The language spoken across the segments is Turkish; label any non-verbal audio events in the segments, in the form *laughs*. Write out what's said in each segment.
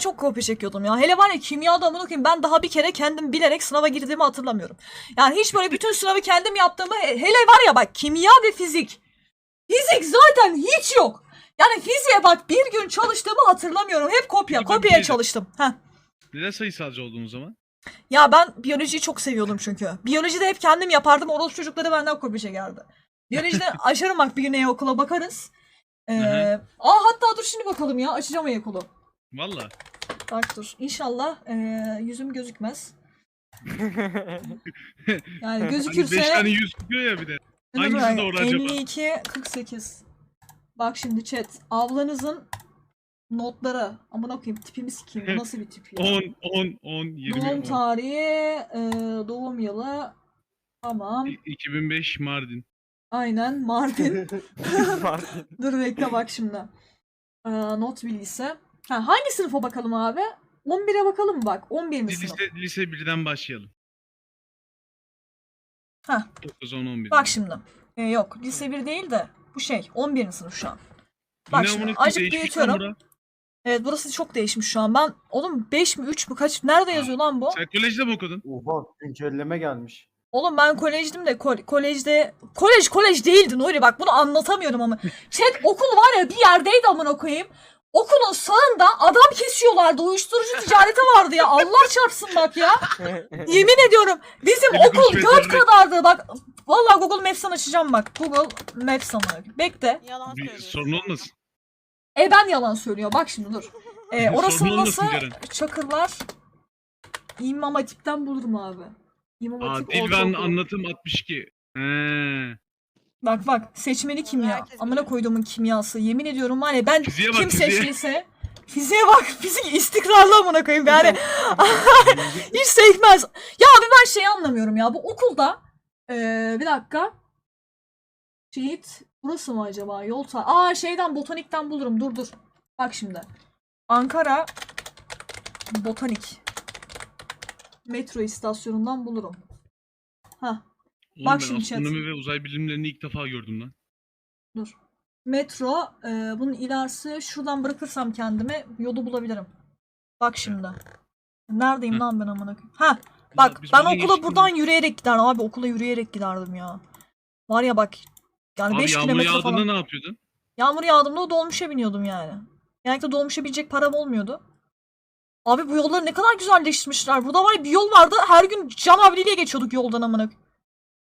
çok kopya çekiyordum ya. Hele var ya kimyada amına koyayım ben daha bir kere kendim bilerek sınava girdiğimi hatırlamıyorum. Yani hiç böyle bütün sınavı kendim yaptığımı he- hele var ya bak kimya ve fizik. Fizik zaten hiç yok. Yani fiziğe bak bir gün çalıştığımı hatırlamıyorum. Hep kopya. Kopyaya çalıştım. Heh. Neden sayısalcı oldun o zaman? Ya ben biyolojiyi çok seviyordum çünkü. Biyolojide hep kendim yapardım. Orospu çocukları benden kopya çekerdi. Biyolojide *laughs* açarım bak bir gün e-okula bakarız. Ee, aa hatta dur şimdi bakalım ya. Açacağım e-okulu. Valla. Bak dur. İnşallah ee, yüzüm gözükmez. *laughs* Yani Hani 5 gözükürse tane yüz çıkıyor ya bir de. Dur hangisi bak, doğru acaba? 52 48. Bak şimdi chat. Ablanızın notları. Amına koyayım tipimi sikeyim. Bu nasıl bir tip ya? 10, 10, 10, 20, Doğum 10. tarihi, e, doğum yılı. Tamam. 2005 Mardin. Aynen Mardin. *laughs* *laughs* Mardin. Dur bekle bak şimdi. Ee, not bilgisi. Ha, hangi sınıfa bakalım abi? 11'e bakalım mı bak? 11 mi sınıf? Lise, lise 1'den başlayalım. Heh. 9, 10, 11. Bak şimdi. Ee, yok lise 1 değil de bu şey 11. sınıf şu an. Bak ne şimdi azıcık büyütüyorum. bura. Evet burası çok değişmiş şu an. Ben oğlum 5 mi 3 mü kaç nerede yazıyor lan bu? Sen kolejde mi okudun? Oha güncelleme gelmiş. Oğlum ben kolejdim de kol- kolejde kolej kolej değildi Nuri bak bunu anlatamıyorum ama. Chat okul var ya bir yerdeydi amına koyayım. Okulun sağında adam kesiyorlardı. Uyuşturucu ticareti vardı ya. Allah çarpsın bak ya. Yemin ediyorum bizim Dedik okul üç göt metre. kadardı bak. Vallahi Google Maps'ten açacağım bak. Google Maps ama. Bekle. Yalan Bir söylüyorsun. sorun olmasın. E ben yalan söylüyor. Bak şimdi dur. E, Sorun olmasın nasıl? Ceren. Çakırlar. İmam Hatip'ten bulurum abi. İmam Aa, Hatip dil ve ortaokulu. anlatım 62. He. Bak bak seçmeli kimya. Herkes Amına biliyor. koyduğumun kimyası. Yemin ediyorum var ya ben Fiziğe bak, kim fiziğe. seçtiyse fiziğe bak. Fizik istikrarlı amına koyayım yani. *laughs* Hiç sekmez. Ya abi ben şeyi anlamıyorum ya. Bu okulda eee, bir dakika. Şehit burası mı acaba? Yol ta Aa şeyden botanikten bulurum. Dur dur. Bak şimdi. Ankara Botanik. Metro istasyonundan bulurum. Hah. Oğlum Bak ben şimdi chat. astronomi ve uzay bilimlerini ilk defa gördüm lan. Dur. Metro. e, bunun ilerisi şuradan bırakırsam kendimi yolu bulabilirim. Bak şimdi. Neredeyim Hı. lan ben amına koyayım? Ha. Bak biz ben buradan okula geçtik buradan yürüyerek giderdim abi. Okula yürüyerek giderdim ya. Var ya bak. Yani Abi 5 yağmur kilometre yağdığında falan. ne yapıyordun? Yağmur yağdığında dolmuşa biniyordum yani. Genellikle dolmuşa binecek param olmuyordu. Abi bu yolları ne kadar güzelleştirmişler. Burada var ya bir yol vardı. Her gün Can abiyle geçiyorduk yoldan amına. koyayım.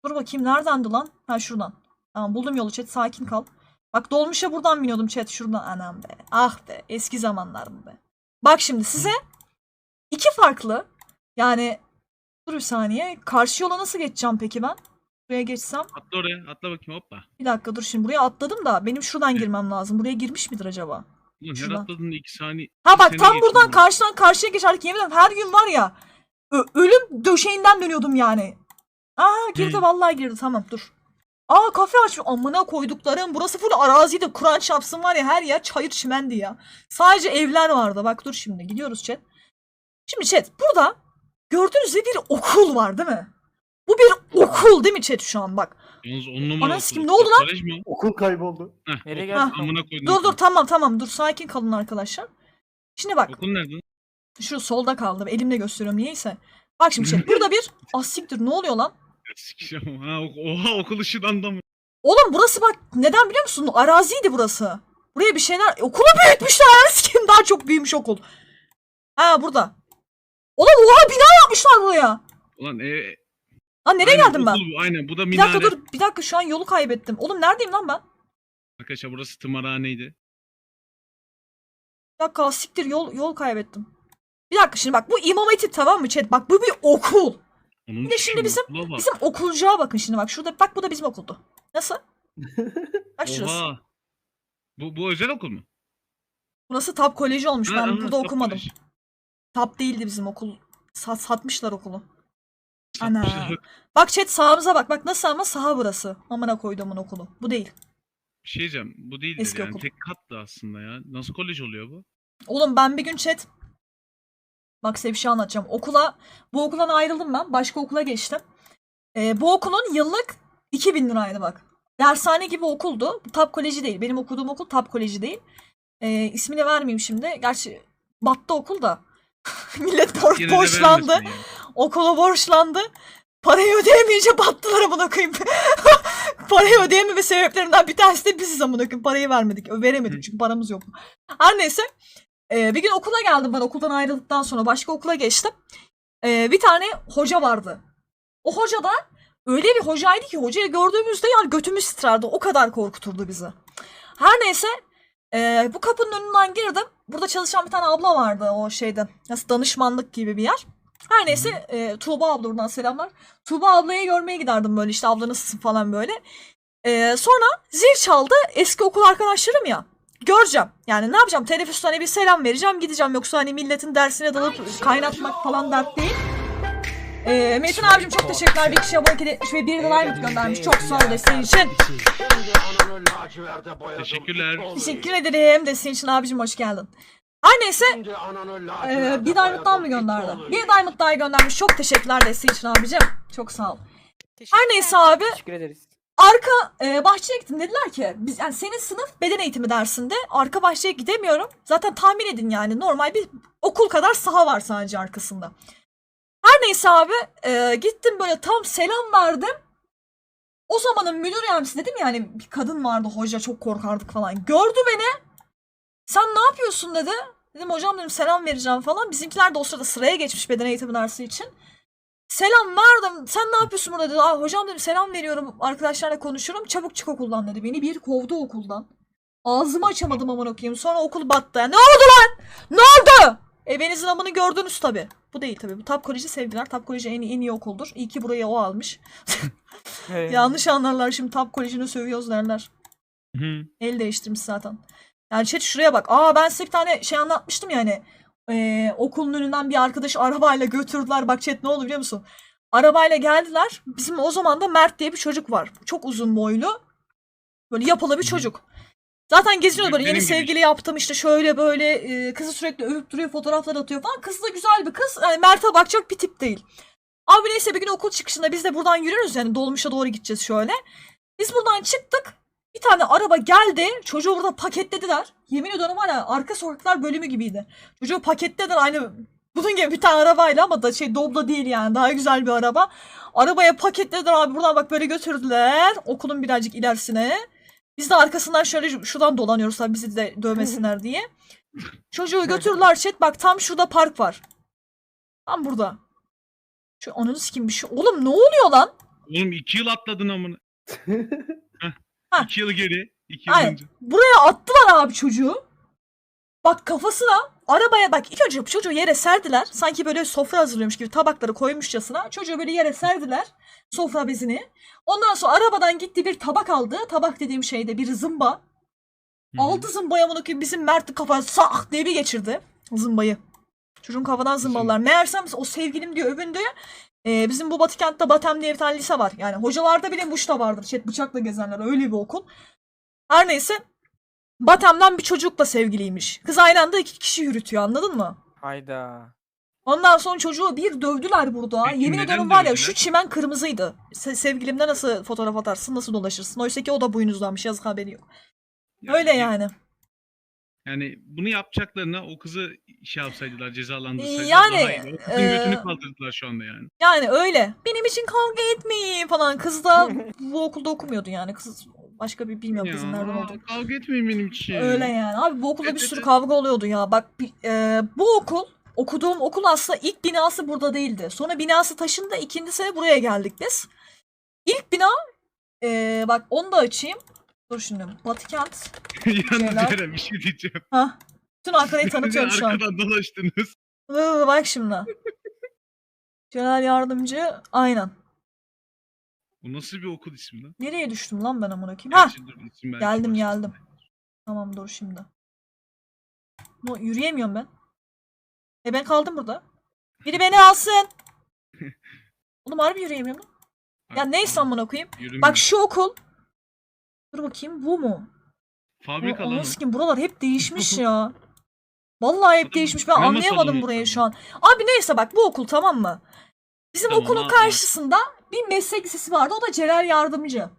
Dur bakayım neredendi lan? Ha şuradan. Tamam buldum yolu chat sakin kal. Bak dolmuşa buradan biniyordum chat şuradan. Anam be. Ah be. Eski zamanlar mı be. Bak şimdi size iki farklı yani dur bir saniye. Karşı yola nasıl geçeceğim peki ben? Buraya geçsem. Atla oraya. Atla bakayım hoppa. Bir dakika dur şimdi buraya atladım da benim şuradan girmem lazım. Buraya girmiş midir acaba? Ulan her Şuradan. atladığında 2 saniye. Ha bak tam buradan bu. karşıdan karşıya geçerdik yemin ederim her gün var ya ö- ölüm döşeğinden dönüyordum yani. Aa girdi Hı. vallahi girdi tamam dur. Aa kafe açmış amına koyduklarım burası full araziydi Kur'an çapsın var ya her yer çayır çimendi ya. Sadece evler vardı bak dur şimdi gidiyoruz chat. Şimdi chat burada gördüğünüz gibi bir okul var değil mi? Bu bir okul değil mi chat şu an bak. Yalnız 10 numara Ananı okul. sikeyim, ne oldu lan? Kolej mi? o? Okul kayboldu. Heh, Nereye okul. geldin? Amına koydum. Dur dur tamam tamam dur sakin kalın arkadaşlar. Şimdi bak Okul nerede? Şu solda kaldım. Elimle gösteriyorum niyeyse. Bak şimdi şey. *laughs* Burada bir... Ah siktir ne oluyor lan? Sikeceğim. Ha, oha okul ışığından da mı? Oğlum burası bak neden biliyor musun? Araziydi burası. Buraya bir şeyler... Okulu büyütmüşler. Sikeyim daha çok büyümüş okul. Ha burada. Oğlum oha bina yapmışlar buraya. Ulan e, Lan nereye aynen, geldim ben? okul bu, Aynen bu da Bir minare. dakika dur. Bir dakika şu an yolu kaybettim. Oğlum neredeyim lan ben? Arkadaşlar burası tımarhaneydi. Bir dakika siktir yol yol kaybettim. Bir dakika şimdi bak bu İmam Hatip tamam mı chat? Bak bu bir okul. Onun Bir de şimdi bizim- bak. Bizim okulcuğa bakın şimdi bak şurada bak bu da bizim okuldu. Nasıl? *laughs* Bak şurası. Oha. Bu, bu özel okul mu? Burası Tap Koleji olmuş. Ha, Ben aha, burada okumadım. kolej. Tap değildi bizim okul. Sat, satmışlar okulu. Satmışlar. Ana. Bak chat sağımıza bak. Bak nasıl ama saha burası. Amına koyduğumun okulu. Bu değil. Bir şey diyeceğim. Bu değildir Eski yani. okul. Tek kattı aslında ya. Nasıl kolej oluyor bu? Oğlum ben bir gün chat Bak size bir şey anlatacağım. Okula, bu okuldan ayrıldım ben. Başka okula geçtim. Ee, bu okulun yıllık 2000 liraydı bak. Dershane gibi okuldu. Tap Koleji değil. Benim okuduğum okul Tap Koleji değil. Ee, ismini vermeyeyim şimdi. Gerçi battı okul da. *laughs* Millet bor- borçlandı. Okula borçlandı. Parayı ödeyemeyince battılar amına koyayım. *laughs* Parayı ödeyememe sebeplerinden bir tanesi de biziz amına koyayım. Parayı vermedik. Veremedik çünkü paramız yok. Her neyse. Ee, bir gün okula geldim ben okuldan ayrıldıktan sonra başka okula geçtim. Ee, bir tane hoca vardı. O hoca da öyle bir hocaydı ki hocayı gördüğümüzde yani götümüz titrerdi. O kadar korkuturdu bizi. Her neyse ee, bu kapının önünden girdim. Burada çalışan bir tane abla vardı o şeyde. Nasıl danışmanlık gibi bir yer. Her neyse e, Tuğba abla buradan selamlar. Tuğba ablayı görmeye giderdim böyle işte abla nasılsın falan böyle. E, sonra zil çaldı eski okul arkadaşlarım ya. Göreceğim. Yani ne yapacağım? Teneffüste hani bir selam vereceğim gideceğim. Yoksa hani milletin dersine dalıp kaynatmak falan dert değil. E, Metin abicim çok teşekkürler. Bir kişi abonelik etmiş ve bir de like göndermiş. Çok sağ ol desteğin için. Teşekkürler. Teşekkür ederim desteğin için abicim hoş geldin. Her neyse Ee, bir diamond daha mı gönderdi? Bir diamond daha göndermiş. Çok teşekkürler desteği için abicim. Çok sağ ol. Her neyse abi Teşekkür ederiz. Arka e, bahçeye gittim. Dediler ki biz yani senin sınıf beden eğitimi dersinde arka bahçeye gidemiyorum. Zaten tahmin edin yani normal bir okul kadar saha var sadece arkasında. Her neyse abi e, gittim böyle tam selam verdim. O zamanın müdür yardımcısı dedim yani bir kadın vardı hoca çok korkardık falan. Gördü beni. Sen ne yapıyorsun dedi. Dedim hocam dedim selam vereceğim falan. Bizimkiler de o sırada sıraya geçmiş beden eğitimi dersi için. Selam verdim. Sen ne yapıyorsun burada dedi. Aa, hocam dedim selam veriyorum. Arkadaşlarla konuşuyorum. Çabuk çık okuldan dedi. Beni bir kovdu okuldan. Ağzımı açamadım amına koyayım. Sonra okul battı. Ne oldu lan? Ne oldu? Evinizin amını gördünüz tabi. Bu değil tabi. Bu Tap Koleji sevdiler. Tap Koleji en, en iyi okuldur. İyi ki burayı o almış. *laughs* Yanlış anlarlar şimdi Tap Koleji'ni sövüyoruz derler. El değiştirmiş zaten. Yani chat şuraya bak. Aa ben size bir tane şey anlatmıştım yani. Ee, okulun önünden bir arkadaş arabayla götürdüler. Bak chat ne oldu biliyor musun? Arabayla geldiler. Bizim o zaman da Mert diye bir çocuk var. Çok uzun boylu. Böyle yapılı bir çocuk. Zaten geziyor böyle Benim yeni gibi sevgili yaptım işte şöyle böyle e, kızı sürekli övüp duruyor fotoğraflar atıyor falan. Kız da güzel bir kız. Yani Mert'e bakacak bir tip değil. Abi neyse bir gün okul çıkışında biz de buradan yürürüz yani dolmuşa doğru gideceğiz şöyle. Biz buradan çıktık. Bir tane araba geldi. Çocuğu burada paketlediler. Yemin ediyorum var ya arka sokaklar bölümü gibiydi. Çocuğu paketlediler aynı bunun gibi bir tane arabayla ama da şey Doblo değil yani daha güzel bir araba. Arabaya paketlediler abi buradan bak böyle götürdüler okulun birazcık ilerisine. Biz de arkasından şöyle şuradan dolanıyoruz tabii bizi de dövmesinler *laughs* diye. Çocuğu götürdüler chat bak tam şurada park var. Tam burada. Şu ananı sikeyim bir şey. Oğlum ne oluyor lan? Oğlum iki yıl atladın amına. *laughs* Ha. iki yıl geri. iki yıl Aynen. önce. Buraya attılar abi çocuğu. Bak kafasına arabaya bak ilk önce çocuğu yere serdiler. Sanki böyle sofra hazırlıyormuş gibi tabakları koymuşçasına. Çocuğu böyle yere serdiler. Sofra bezini. Ondan sonra arabadan gitti bir tabak aldı. Tabak dediğim şeyde bir zımba. Hı hı. Aldı zımbayı amına koyayım bizim Mert'in kafasına sak diye bir geçirdi. Zımbayı. Çocuğun kafadan zımbalar. Meğersem o sevgilim diye övündü. Ee, bizim bu Batıkent'te Batem diye bir tane lise var. Yani hocalarda bile muşta vardır. Şey, bıçakla gezenler öyle bir okul. Her neyse. Batem'den bir çocukla sevgiliymiş. Kız aynı anda iki kişi yürütüyor anladın mı? Hayda. Ondan sonra çocuğu bir dövdüler burada. Peki Yemin ediyorum var ya şu çimen kırmızıydı. Se- sevgilimle nasıl fotoğraf atarsın, nasıl dolaşırsın. Oysa ki o da boynuzlanmış yazık haberi yok. Öyle yani. Yani bunu yapacaklarına o kızı şey yapsaydılar, cezalandırsaydılar Yani, daha iyi. O kızın e, götünü kaldırdılar şu anda yani. Yani öyle. Benim için kavga etmeyin falan. Kız da bu okulda okumuyordu yani. Kız başka bir bilmiyorum kızın nereden olduğunu. kavga etmeyin benim için. Öyle yani. Abi bu okulda bir Evet, sürü evet. kavga oluyordu ya. Bak e, bu okul okuduğum okul aslında ilk binası burada değildi. Sonra binası taşındı. ikinci sene buraya geldik biz. İlk bina e, bak onu da açayım. Dur şimdi. Batıkent. *laughs* Yalnız Şeyler. Ceren bir şey diyeceğim. Hah. Bütün Ankara'yı tanıtıyorum şu an. arkadan dolaştınız. Vı, Bak şimdi. Celal Yardımcı. Aynen. Bu nasıl bir okul ismi lan? Nereye düştüm lan ben amına koyayım? Hah. Gerçi dur, isim belki Geldim, geldim. Tamam dur şimdi. No, yürüyemiyorum ben. E ben kaldım burada. Biri beni alsın. *laughs* Oğlum harbi yürüyemiyorum. lan. Ya neyse amına koyayım. yürümüyor. Bak şu okul. Dur bakayım bu mu? Fabrika lan. O. sikeyim buralar hep değişmiş *laughs* ya. Vallahi hep değişmiş. Ben anlayamadım salonu burayı şu an. Abi neyse bak bu okul tamam mı? Bizim Tamam, okulun karşısında bir meslek lisesi vardı. O da Celal Yardımcı.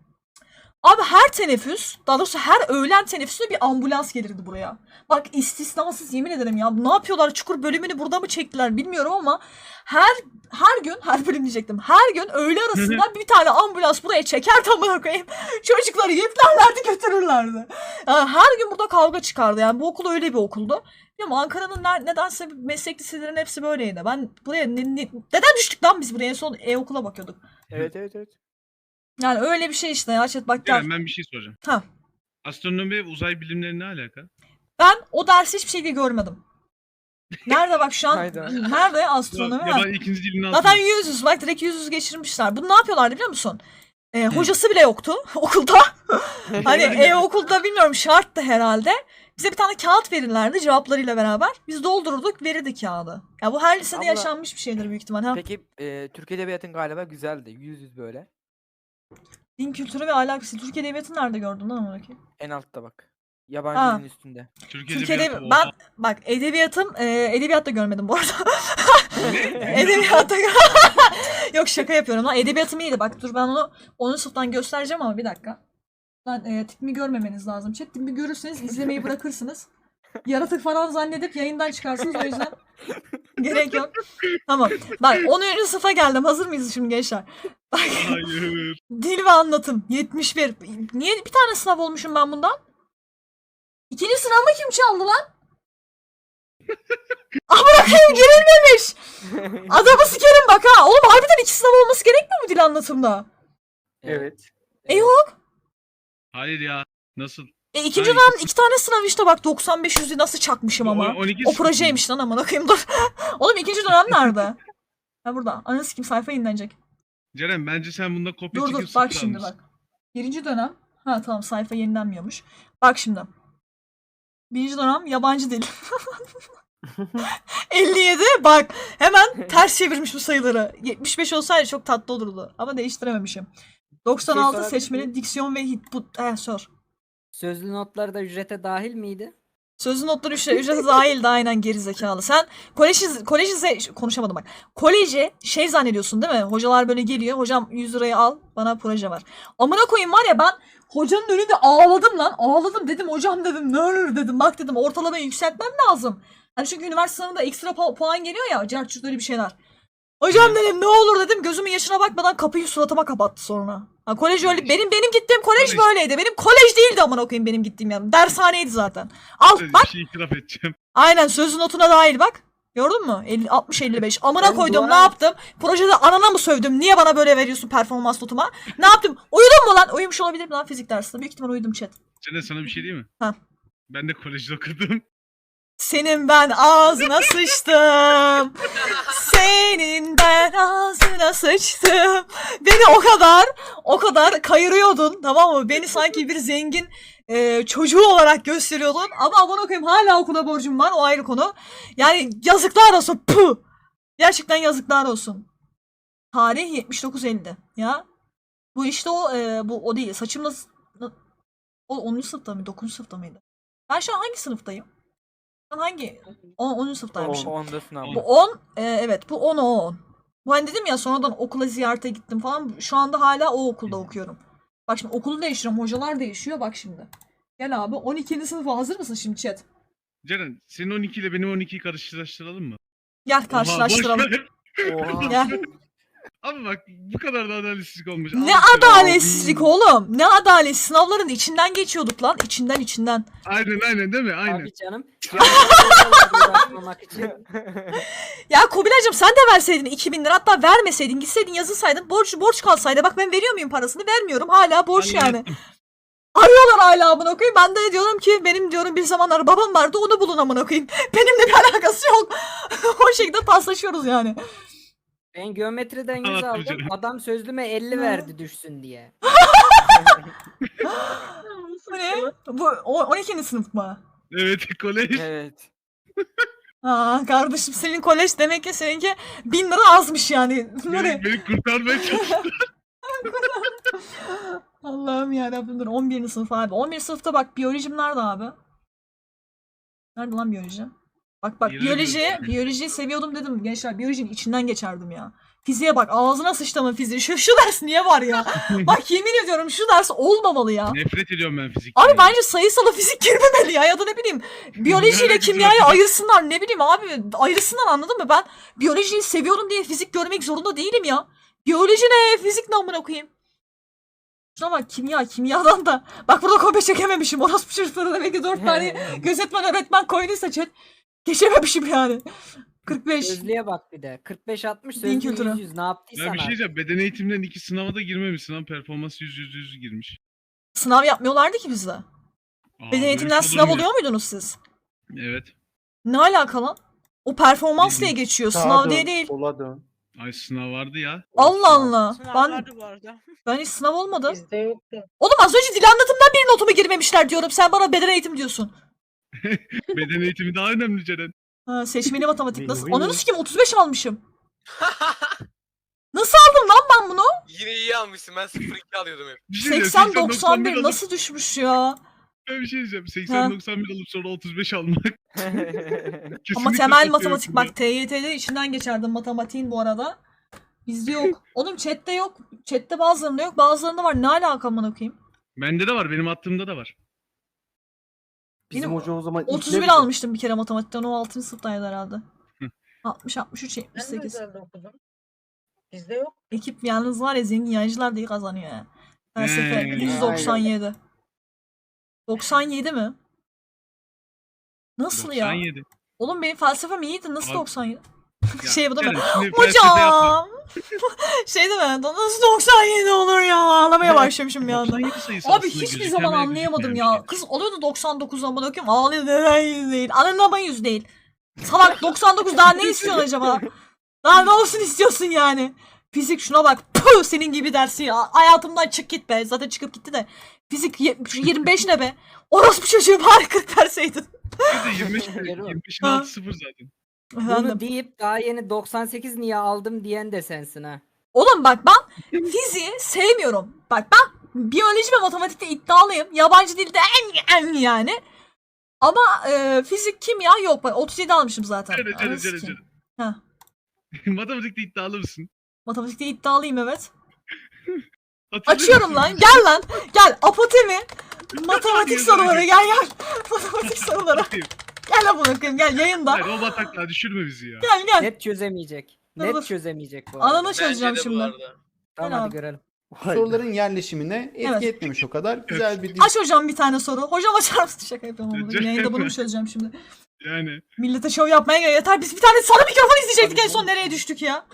Abi her teneffüs, daha doğrusu her öğlen teneffüsünde bir ambulans gelirdi buraya. Bak istisnasız yemin ederim ya. Ne yapıyorlar? Çukur bölümünü burada mı çektiler bilmiyorum ama her her gün, her bölüm diyecektim. Her gün öğle arasında bir tane ambulans buraya çeker amına koyayım. *laughs* Çocukları yüklerlerdi götürürlerdi. Yani her gün burada kavga çıkardı. Yani bu okul öyle bir okuldu. Bilmiyorum Ankara'nın ne- nedense meslek liselerinin hepsi böyleydi. Ben buraya ne- ne- neden düştük lan biz buraya? En son e-okula bakıyorduk. Evet evet evet. Yani öyle bir şey işte ya. Chat bak gel. Ceren ben bir şey soracağım. Ha. Astronomi ve uzay bilimleri ne alaka? Ben o dersi hiçbir şekilde görmedim. Nerede bak şu an? Hayda. nerede astronomi? ya Ha. da ikinci dilini Zaten alsın. yüz yüz bak direkt yüz yüz geçirmişler. Bunu ne yapıyorlardı biliyor musun? Ee, hocası bile yoktu *laughs* okulda. *laughs* hani e-okulda bilmiyorum şarttı herhalde. Bize bir tane kağıt verirlerdi cevaplarıyla beraber. Biz doldururduk verirdik kağıdı. Ya bu her lisede Abla- yaşanmış bir şeydir büyük ihtimal. Ha? Peki e, Türk Edebiyatı'nın galiba güzeldi. Yüz yüz böyle. Din kültürü ve alakası. Türkiye Devleti nerede gördün lan onu ki? En altta bak. Yabancı Ha. dilin üstünde. Türkiye'de Türkiye'de bir- ben bak edebiyatım e, edebiyat da görmedim bu arada. *laughs* Edebiyatta *laughs* Yok şaka yapıyorum lan. Edebiyatım iyiydi. Bak dur ben onu 10. sınıftan göstereceğim ama bir dakika. Lan e, tipimi görmemeniz lazım. Chat tipimi görürseniz izlemeyi bırakırsınız. Yaratık falan zannedip yayından çıkarsınız o yüzden gerek yok. Tamam. Bak 10. sınıfa geldim. Hazır mıyız şimdi gençler? Bak Hayır. dil ve anlatım 71. Niye bir tane sınav olmuşum ben bundan? İkinci sınavımı kim çaldı lan? Amına koyayım girilmemiş. Adamı sikerim bak ha. Oğlum harbiden iki sınav olması gerekmiyor mu dil anlatımda? Evet. E yok. Hayır ya. Nasıl? E ikinci dönem iki tane sınav işte bak 95 yüzü nasıl çakmışım ama. O- 12 O projeymiş lan amına koyayım dur. *laughs* Oğlum ikinci dönem nerede? Ha burada. Ananı sikeyim sayfa yenilenecek. Ceren bence sen bunda kopya Dur çekip dur bak sıfır şimdi bak. Birinci dönem. Ha tamam sayfa yenilenmiyormuş. Bak şimdi. Birinci dönem yabancı dil. *laughs* 57 bak hemen *laughs* ters çevirmiş bu sayıları. 75 olsaydı çok tatlı olurdu ama değiştirememişim. 96 sorabilir seçmeli diksiyon ve hit bu eh, sor. Sözlü notlar da ücrete dahil miydi? Sözlü notları ücret, ücrete dahil de aynen gerizekalı. Sen koleji, koleji se- konuşamadım bak. Koleji şey zannediyorsun değil mi? Hocalar böyle geliyor. Hocam 100 lirayı al bana proje var. Amına koyayım var ya ben hocanın önünde ağladım lan. Ağladım dedim hocam dedim ne olur dedim. Bak dedim ortalamayı yükseltmem lazım. Hani çünkü üniversite sınavında ekstra pu- puan geliyor ya. Carçurt öyle bir şeyler. Hocam dedim ne olur dedim gözümün yaşına bakmadan kapıyı suratıma kapattı sonra. Ha, kolej öyle benim benim gittiğim kolej Kolej. böyleydi. Benim kolej değildi amına koyayım benim gittiğim yer. Dershaneydi zaten. Al Bir bak şey itiraf edeceğim. Aynen sözlü notuna dahil bak. Gördün mü? 50, 60 55. Amına Ben koydum. Ne dua- yaptım? Projede anana mı sövdüm? Niye bana böyle veriyorsun performans notuma? Ne yaptım? Uyudun mu lan? Uyumuş olabilir mi lan fizik dersinde? Büyük ihtimal uyudum chat. Ceren sana bir şey diyeyim mi? Ha. Ben de kolejde okudum. Senin ben ağzına sıçtım. Senin ben ağzına sıçtım. Beni o kadar, o kadar kayırıyordun tamam mı? Beni sanki bir zengin e, çocuğu olarak gösteriyordun. Ama aman okuyayım hala okula borcum var o ayrı konu. Yani yazıklar olsun. Puh. Gerçekten yazıklar olsun. Tarih 79.50 ya. Bu işte o e, bu o değil. Saçımla s- o 10. sınıfta mı 9. sınıfta mıydı? Ben şu an hangi sınıftayım? Hangi? 10. 10. sınıftaymışım. O onda sınav. Bu 10 e, evet bu 10 o 10. Bu hani dedim ya sonradan okula ziyarete gittim falan. Şu anda hala o okulda okuyorum. Bak şimdi okulu değiştiriyorum. Hocalar değişiyor. Bak şimdi. Gel abi 12. sınıfa hazır mısın şimdi chat? Ceren senin 12 ile benim 12'yi karşılaştıralım mı? Gel karşılaştıralım. Oha. Gel. Abi bak bu kadar da adaletsizlik olmuş. Ne sana. adaletsizlik oğlum. Ne adalet. Sınavların içinden geçiyorduk lan. İçinden içinden. Aynen aynen değil mi? Aynen. Abi canım. *laughs* Ya Kubilaycığım sen de verseydin 2000 lira hatta vermeseydin gitseydin yazılsaydın borç borç kalsaydı bak ben veriyor muyum parasını vermiyorum hala borç yani. Anladım. Arıyorlar hala amına koyayım. Ben de diyorum ki benim diyorum bir zamanlar babam vardı onu bulun amına koyayım. *laughs* Benimle bir alakası yok. *laughs* o şekilde paslaşıyoruz yani. Ben geometriden 100 Anlattım aldım. canım. Adam sözlüme 50 verdi düşsün diye. *laughs* Bu ne? Bu o- 12. sınıf mı? Evet kolej. evet. *laughs* Aa kardeşim senin kolej demek ki seninki 1000 lira azmış yani. Bu ne? Beni, beni kurtarmaya *laughs* çalıştı. Allah'ım yarabbim dur 11. sınıf abi. 11. sınıfta bak biyolojim nerede abi? Nerede lan biyoloji? Bak bak Biyoloji biyoloji, seviyordum dedim gençler. Biyolojinin içinden geçerdim ya. Fiziğe bak ağzına sıçtımın fiziği. Şu, şu ders niye var ya? *laughs* bak yemin ediyorum şu ders olmamalı ya. Nefret ediyorum ben fizikten. Abi bence sayısala fizik girmemeli ya ya da ne bileyim biyolojiyle kimyayı ayırsınlar ne bileyim abi ayırsınlar anladın mı? Ben biyolojiyi seviyorum diye fizik görmek zorunda değilim ya. Biyoloji ne fizik ne amına koyayım. Şuna bak kimya kimyadan da bak burada kopya çekememişim orospu çocukları demek ki dört tane gözetmen öğretmen koyduysa chat geçememişim yani. 45 Sözlüğe bak bir de. 45-60 Din kültürü. 100 100 ne yaptıysan Ya bir şey artık. diyeceğim. Beden eğitiminden iki sınava da girmemişsin lan. Performans 100 100 100 girmiş. sınav yapmıyorlardı ki bizde. Aa, Beden böyle eğitimden şey olur sınav mu ya? oluyor muydunuz siz? Evet. Ne alaka lan? O performans diye Bilmiyorum. geçiyor Sağa sınav dön, diye değil. Sola dön. Ay sınav vardı ya. Allah Allah. Sınav Ben vardı bu arada. *laughs* ben hiç sınav olmadı. Bizde yoktu. Oğlum az önce dil anlatımdan bir notumu girmemişler diyorum. Sen bana beden eğitim diyorsun. *laughs* Beden eğitimi daha önemli Ceren. Ha, seçmeli matematik nasıl? Ananı sikeyim 35 almışım. Nasıl aldım lan ben bunu? Yine iyi almışsın. Ben 0-2 alıyordum hep. Bir şey diyeceğim, 80 91 91 alıp- nasıl düşmüş ya? Ben bir şey diyeceğim. Ha. 80 91 alıp sonra 35 almak. *laughs* Ama temel matematik bak TYT'de içinden geçerdim matematiğin bu arada. Bizde yok. Oğlum chatte yok. Chatte bazılarında yok bazılarında var. Ne alaka amına koyayım? ya. Bende de var. Benim attığımda da var. Bizim Benim hoca o zaman ilk 31 ne bize- almıştım bir kere matematikten. O 6. sınıftaydı herhalde. Hı. 60 63 Ben de 78. özelde okudum. Bizde yok. Ekip yalnız var ya zengin yayıncılar da iyi kazanıyor ya. Felsefe Hmm. 197. 97 mi? Nasıl ya? 97. Oğlum benim felsefem iyiydi. Nasıl Abi- 97? Ya, *laughs* şey bu da şimdi *gasps* felsefe yapma. Hocam. Şey mi? Nasıl 97 olur ya? Ağlamaya başlamışım bir anda. 97 sayısı Abi hiçbir zaman anlayamadım ya. Kız oluyordu 99 ama bakıyorum ağlıyor neden 100 değil. Ananın ama 100 değil. Salak 99 daha ne istiyorsun acaba? Daha ne olsun istiyorsun yani? Fizik şuna bak. Puh, senin gibi dersi ya. Hayatımdan çık git be. Zaten çıkıp gitti de. Fizik ye- 25 ne be? Orospu çocuğu bari 40 verseydin. Bir de 25 Geliyor. 25'in Ha. altı sıfır zaten. Bunu deyip daha yeni 98 niye aldım diyen de sensin ha. Oğlum bak ben fiziği sevmiyorum. Bak ben biyoloji ve matematikte iddialıyım. Yabancı dilde en en yani. Ama e, fizik, kimya yok. Bak 37 almışım zaten. Ceren sikeyim. Ceren. Ha. Matematikte iddialı mısın? Matematikte iddialıyım evet. Açıyorum lan. Gel lan. Gel. Apotemi. *laughs* Matematik soruları. Gel gel. Matematik soruları. Gel lan bunu Gel yayında. Hayır o bataklığa düşürme bizi ya. Gel gel. Net çözemeyecek. Dur, Net dur. çözemeyecek bu arada. Ananı çözeceğim şimdi. Tamam hadi görelim. Vay be. soruların yerleşimine etki Evet. etmemiş o kadar. Güzel bir Aç hocam bir tane soru. Hocam açar mısın? *laughs* Şaka yapıyorum. ama. Rica Yayında bunu mu *laughs* çözeceğim şimdi? Yani Millete şov yapmaya gel. Yeter biz bir tane sana mikrofon izleyecektik en son nereye düştük ya?